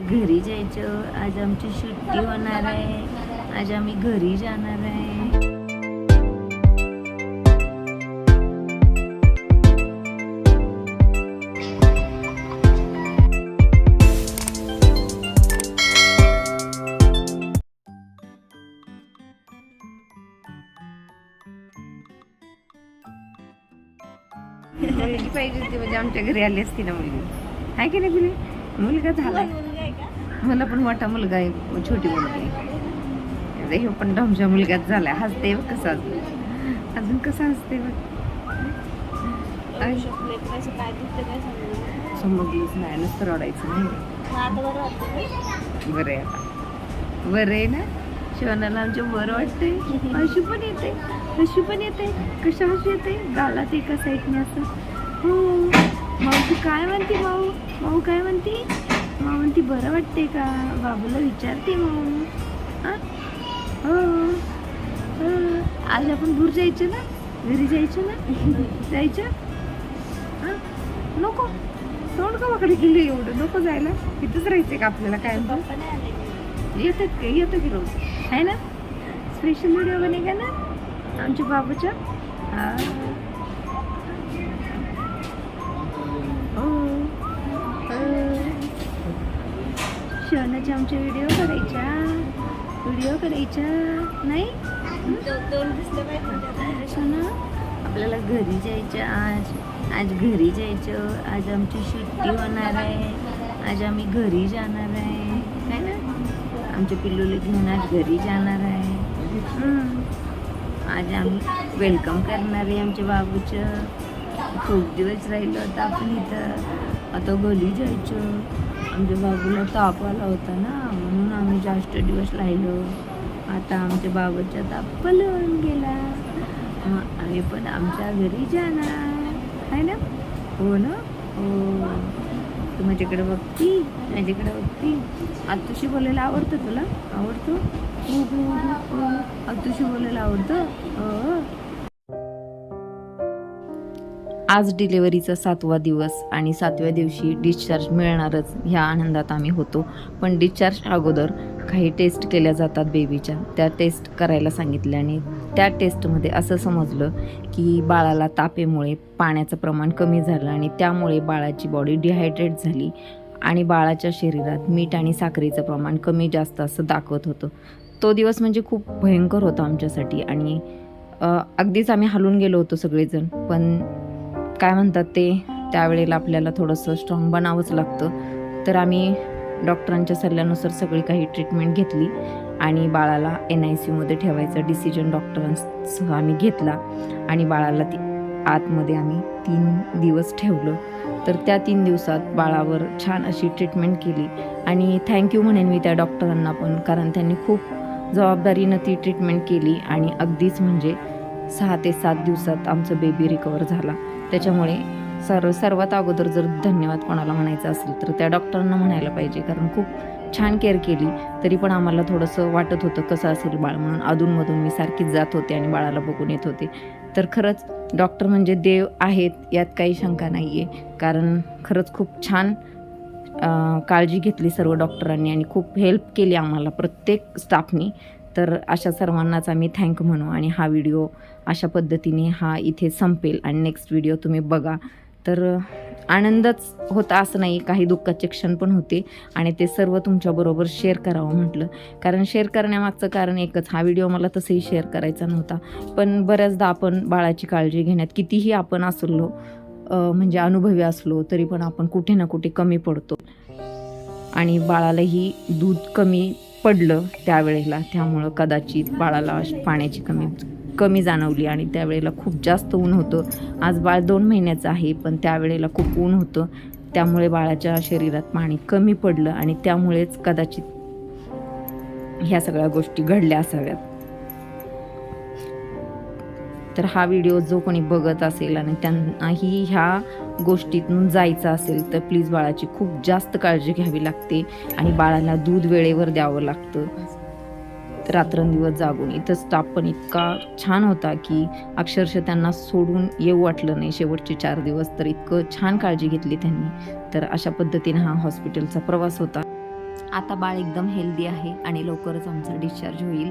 घरी जायचं. आज आमची सुट्टी होणार आहे. आज आम्ही घरी जाणार आहे. पाहिजे होती म्हणजे आमच्या घरी आली असती ना मुलगी. आहे की नाही मुली मुलगा झाला मला पण मोठा मुलगा आहे छोटी मुलगी आहे. हे पण आमच्या मुलगाच झाला हसते कसं अजून कसं हसते समजलंच नाही नुसतं रडायचं नाही. बरं आहे आता. बरं आहे ना? शिवनाला आमच्या बरं वाटतंय. हशी पण येते हशी पण येते कशा हशी येते गालात एका साईडने असं. हो. माऊ तू काय म्हणते माऊ माऊ काय म्हणते? माऊ ती बरं वाटते का? बाबूला विचारते मग. हो? आज आपण दूर जायचं ना? घरी जायचं ना? जायचं? हां? नको. तोंड का वाकडे गेले एवढं? नको जायला. इथंच राहायचं का आपल्याला काय येतात का? येतं की रोज. आहे ना? स्पेशल व्हिडिओ बनेगा ना? आमच्या बाबूच्या? लग्नाचे आमच्या व्हिडिओ करायच्या. व्हिडिओ करायच्या. नाही? आपल्याला घरी जायचं आज. आज घरी जायचं. आज आमची सुट्टी होणार आहे. आज आम्ही घरी जाणार आहे. है ना? आमच्या पिल्लूला घेऊन आज घरी जाणार आहे. आज आम्ही वेलकम करणार आहे आमच्या बाबूचं. खूप दिवस राहिलो होतं आपण इथं. आता घरी जायचं. आमच्या बाबूला ताप आला होता ना म्हणून आम्ही जास्त दिवस राहिलो. आता आमच्या बाबाचा ताप पलवून गेला आम्ही पण आमच्या घरी जाणार. आहे ना? हो ना? हो. तू माझ्याकडे बघती माझ्याकडे बघती आतुशी बोलायला आवडतं तुला? आवडतो? हो हो हो, हो. आतुशी बोलायला आवडतं? हो. हो. आज डिलेवरीचा सातवा दिवस आणि सातव्या दिवशी डिस्चार्ज मिळणारच ह्या आनंदात आम्ही होतो. पण डिस्चार्ज अगोदर काही टेस्ट केल्या जातात बेबीच्या. त्या टेस्ट करायला सांगितल्याने त्या टेस्टमध्ये असं समजलं की बाळाला तापेमुळे पाण्याचं प्रमाण कमी झालं आणि त्यामुळे बाळाची बॉडी डिहायड्रेट झाली आणि बाळाच्या शरीरात मीठ आणि साखरेचं प्रमाण कमी जास्त असं दाखवत होतं. तो दिवस म्हणजे खूप भयंकर होता आमच्यासाठी आणि अगदीच आम्ही हलून गेलो होतो सगळेजण. पण काय म्हणतात ते त्यावेळेला आपल्याला थोडंसं स्ट्रॉंग बनावंच लागतं. तर आम्ही डॉक्टरांच्या सल्ल्यानुसार सगळी काही ट्रीटमेंट घेतली आणि बाळाला एन आय सीमध्ये ठेवायचा डिसिजन डॉक्टरांसह आम्ही घेतला. आणि बाळाला ती आतमध्ये आम्ही तीन दिवस ठेवलं. तर त्या तीन दिवसात बाळावर छान अशी ट्रीटमेंट केली. आणि थँक्यू म्हणेन मी त्या डॉक्टरांना पण कारण त्यांनी खूप जबाबदारीनं ती ट्रीटमेंट केली. आणि अगदीच म्हणजे सहा ते सात दिवसात आमचं बेबी रिकवर झाला. त्याच्यामुळे सर्व सर्वात अगोदर जर धन्यवाद कोणाला म्हणायचं असेल तर त्या डॉक्टरांना म्हणायला पाहिजे. कारण खूप छान केअर केली तरी पण आम्हाला थोडंसं वाटत होतं कसं असेल बाळ म्हणून. अधूनमधून मी सारखीच जात होते आणि बाळाला बघून येत होते. तर खरंच डॉक्टर म्हणजे देव आहेत यात काही शंका नाही आहे कारण खरंच खूप छान काळजी घेतली सर्व डॉक्टरांनी आणि खूप हेल्प केली आम्हाला प्रत्येक स्टाफनी तर अशा सर्वांनाच आम्ही थँक म्हणू आणि हा व्हिडिओ अशा पद्धतीने हा इथे संपेल आणि नेक्स्ट व्हिडिओ तुम्ही बघा. तर आनंदच होता असं नाही काही दुःखाचे क्षण पण होते आणि ते सर्व तुमच्याबरोबर शेअर करावं म्हटलं. कारण शेअर करण्यामागचं कारण एकच हा व्हिडिओ मला तसंही शेअर करायचा नव्हता. पण बऱ्याचदा आपण बाळाची काळजी घेण्यात कितीही आपण असलो म्हणजे अनुभवी असलो तरी पण आपण कुठे ना कुठे कमी पडतो. आणि बाळालाही दूध कमी पडलं त्यावेळेला. त्यामुळं कदाचित बाळाला पाण्याची कमी कमी जाणवली आणि त्यावेळेला खूप जास्त ऊन होतं. आज बाळ दोन महिन्याचं आहे पण त्यावेळेला खूप ऊन होतं. त्यामुळे बाळाच्या शरीरात पाणी कमी पडलं आणि त्यामुळेच कदाचित ह्या सगळ्या गोष्टी घडल्या असाव्यात. तर हा व्हिडिओ जो कोणी बघत असेल आणि त्यांनाही ह्या गोष्टीतून जायचं असेल तर प्लीज बाळाची खूप जास्त काळजी घ्यावी लागते आणि बाळाला दूध वेळेवर द्यावं लागतं. रात्रंदिवस जागून इथं स्टाफ पण इतका छान होता की अक्षरशः त्यांना सोडून येऊ वाटलं नाही. शेवटचे चार दिवस तर इतकं छान काळजी घेतली त्यांनी. तर अशा पद्धतीने हा हॉस्पिटलचा प्रवास होता. आता बाळ एकदम हेल्दी आहे आणि लवकरच आमचा डिस्चार्ज होईल.